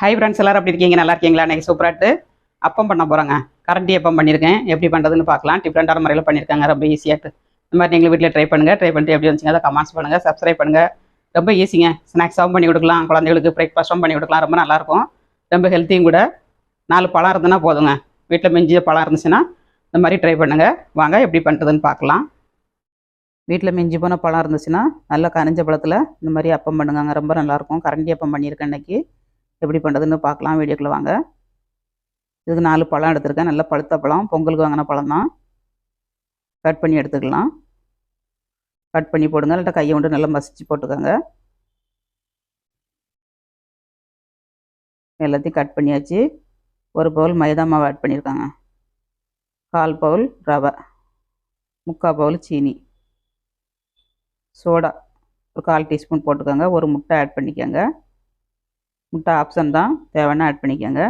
Hi friends எல்லாரும் அப்படி இருக்கீங்க? நல்லா இருக்கீங்களா? இன்னைக்கு சூப்பராட்டு அப்பம் பண்ண போகிறாங்க கரண்டி அப்பம் பண்ணியிருக்கேன் எப்படி பண்ணுறதுன்னு பார்க்கலாம். டிஃப்ரெண்டான முறையில் பண்ணியிருக்காங்க ரொம்ப ஈஸியாட்டு இந்த மாதிரி நீங்கள் வீட்டில் ட்ரை பண்ணுங்கள் ட்ரை பண்ணிட்டு எப்படி வந்துச்சுங்க அதை கமெண்ட்ஸ் பண்ணுங்கள் சப்ஸ்கிரைப் பண்ணுங்கள் ரொம்ப ஈஸிங்க ஸ்நாக்ஸாகவும் பண்ணி கொடுக்கலாம். குழந்தைகளுக்கு பிரேக்ஃபாஸ்ட்டும் பண்ணி கொடுக்கலாம். ரொம்ப நல்லாயிருக்கும் ரொம்ப ஹெல்த்தியும் கூட. நாலு பழம் இருந்ததுன்னா போதுங்க. வீட்டில் மிஞ்சிய பழம் இருந்துச்சுன்னா இந்த மாதிரி ட்ரை பண்ணுங்கள் வாங்க எப்படி பண்ணுறதுன்னு பார்க்கலாம். வீட்டில் மிஞ்சி போன பழம் இருந்துச்சுன்னா நல்லா கனிஞ்ச பழத்தில் இந்த மாதிரி அப்பம் பண்ணுங்க ரொம்ப நல்லாயிருக்கும் கரண்டி அப்பம் பண்ணியிருக்கேன் இன்றைக்கி எப்படி பண்ணுறதுன்னு பார்க்கலாம். வீடியோக்குள்ளே வாங்க. இதுக்கு நாலு பழம் எடுத்திருக்கேன். நல்ல பழுத்த பழம். பொங்கலுக்கு வாங்கின பழம் தான் கட் பண்ணி எடுத்துக்கலாம். கட் பண்ணி போடுங்க. இல்லாட்டா கையை கொண்டு நல்லா மசிச்சு போட்டுக்கோங்க. எல்லாத்தையும் கட் பண்ணியாச்சு. ஒரு பவுல் மைதா மாவு ஆட் பண்ணியிருக்காங்க. கால் பவுல் ரவை. முக்கால் பவுல் சீனி. சோடா. ஒரு கால் டீஸ்பூன் போட்டுக்கோங்க. ஒரு முட்டை ஆட் பண்ணிக்கோங்க. முட்டை ஆப்ஷன் தான். தேவைன்னா ஆட் பண்ணிக்கோங்க.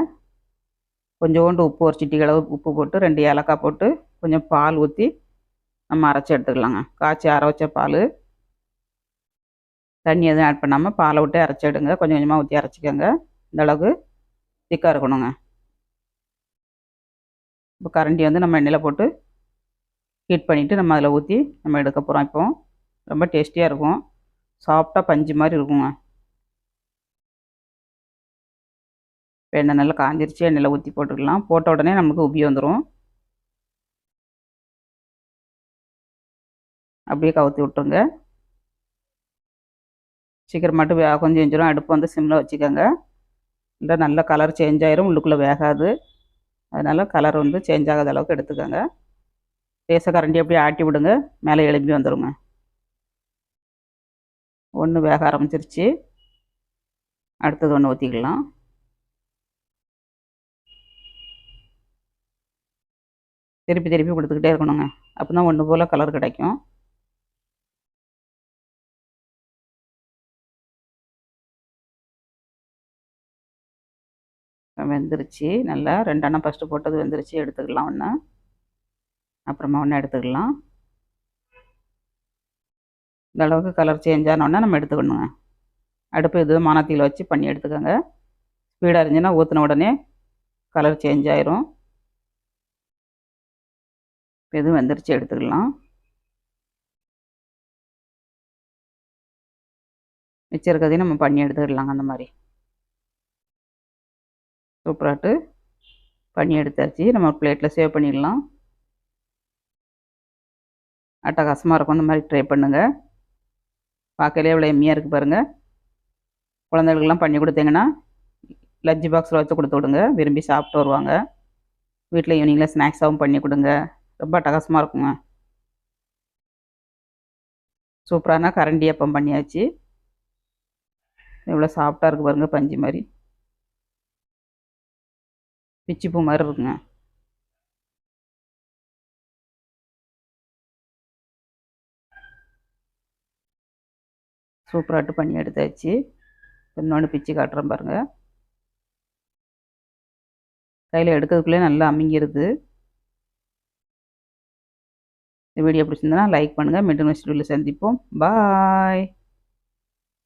கொஞ்சோண்டு உப்பு ஒரு சிட்டிகளவு அளவு உப்பு போட்டு ரெண்டு ஏலக்காய் போட்டு கொஞ்சம் பால் ஊற்றி நம்ம அரைச்சி எடுத்துக்கலாங்க. காய்ச்சி அரை வச்ச பால். தண்ணி எதுவும் ஆட் பண்ணாமல் பாலை விட்டு அரைச்சி எடுங்க. கொஞ்சம் கொஞ்சமாக ஊற்றி அரைச்சிக்கோங்க. இந்த அளவுக்கு திக்காக இருக்கணுங்க. இப்போ கரண்டி வந்து நம்ம எண்ணெயில் போட்டு ஹீட் பண்ணிவிட்டு நம்ம அதில் ஊற்றி நம்ம எடுக்க போகிறோம் இப்போ ரொம்ப டேஸ்டியாக இருக்கும். சாஃப்டாக பஞ்சு மாதிரி இருக்குங்க. வெண்ணெய் நல்லா காஞ்சிருச்சு எண்ணெயில் ஊற்றி போட்டுக்கலாம். போட்ட உடனே நமக்கு உப்பி வந்துடும் அப்படியே கவுத்தி விட்ருங்க சீக்கிரம் மட்டும் வே கொஞ்சம் அடுப்பு வந்து சிம்மில் வச்சுக்கோங்க. இல்லை நல்ல கலர் சேஞ்ச் ஆயிரும் உள்ளுக்குள்ளே வேகாது. அதனால் கலர் வந்து சேஞ்ச் ஆகாத அளவுக்கு எடுத்துக்கோங்க. லேசாக கரண்டி அப்படியே ஆட்டி விடுங்க மேலே எழுப்பி வந்துடுங்க ஒன்று வேக ஆரம்பிச்சிருச்சு. அடுத்தது ஒன்று ஊற்றிக்கலாம் திருப்பி திருப்பி கொடுத்துக்கிட்டே இருக்கணுங்க. அப்போ தான் ஒன்று போல் கலர் கிடைக்கும். வெந்துருச்சு. நல்லா ரெண்டெண்ணம் ஃபஸ்ட்டு போட்டது வெந்துருச்சு. எடுத்துக்கலாம் ஒன்று அப்புறமா ஒன்று எடுத்துக்கலாம். இந்த அளவுக்கு கலர் சேஞ்ச் ஆனோடனே நம்ம எடுத்துக்கணுங்க. அடுப்பு எதுவும் மானத்தியில் வச்சு பண்ணி எடுத்துக்கோங்க. ஸ்பீடாக இருந்துச்சுன்னா ஊற்றின உடனே கலர் சேஞ்ச் ஆயிரும். எதுவும் வெந்துருச்சு எடுத்துக்கலாம். வச்சுருக்கதையும் நம்ம பண்ணி எடுத்துக்கலாங்க அந்த மாதிரி. சூப்பராட்டு பண்ணி எடுத்தாச்சு. நம்ம பிளேட்டில் சேவ் பண்ணிடலாம். அட்டகாசமாக இருக்கும் இந்த மாதிரி ட்ரை பண்ணுங்கள் பார்க்கலே இவ்வளோ எம்மியாக இருக்குது பாருங்கள் குழந்தைகளுக்கெல்லாம் பண்ணி கொடுத்தீங்கன்னா லஞ்ச் பாக்ஸில் வச்சு கொடுத்து விடுங்க. விரும்பி சாப்பிட்டு வருவாங்க. வீட்டில் ஈவினிங்கில் ஸ்நாக்ஸாகவும் பண்ணி கொடுங்க. ரொம்ப அட்டகாசமாக இருக்குங்க. சூப்பரான கரண்டி அப்பம் பண்ணியாச்சு. எவ்வளோ சாஃப்டாக இருக்குது பாருங்கள் பஞ்சு மாதிரி பிச்சிப்பூ மாதிரி இருக்குங்க. சூப்பராட்டு பண்ணி எடுத்தாச்சு. இன்னொன்று பிச்சு காட்டுறேன் பாருங்கள் கையில் எடுக்கிறதுக்குள்ளே நல்லா அமைங்கிருது. இந்த வீடியோ பிடிச்சிருந்தனா லைக் பண்ணுங்கள் மீண்டும் நெக்ஸ்ட் வீடியோவில் சந்திப்போம். பாய்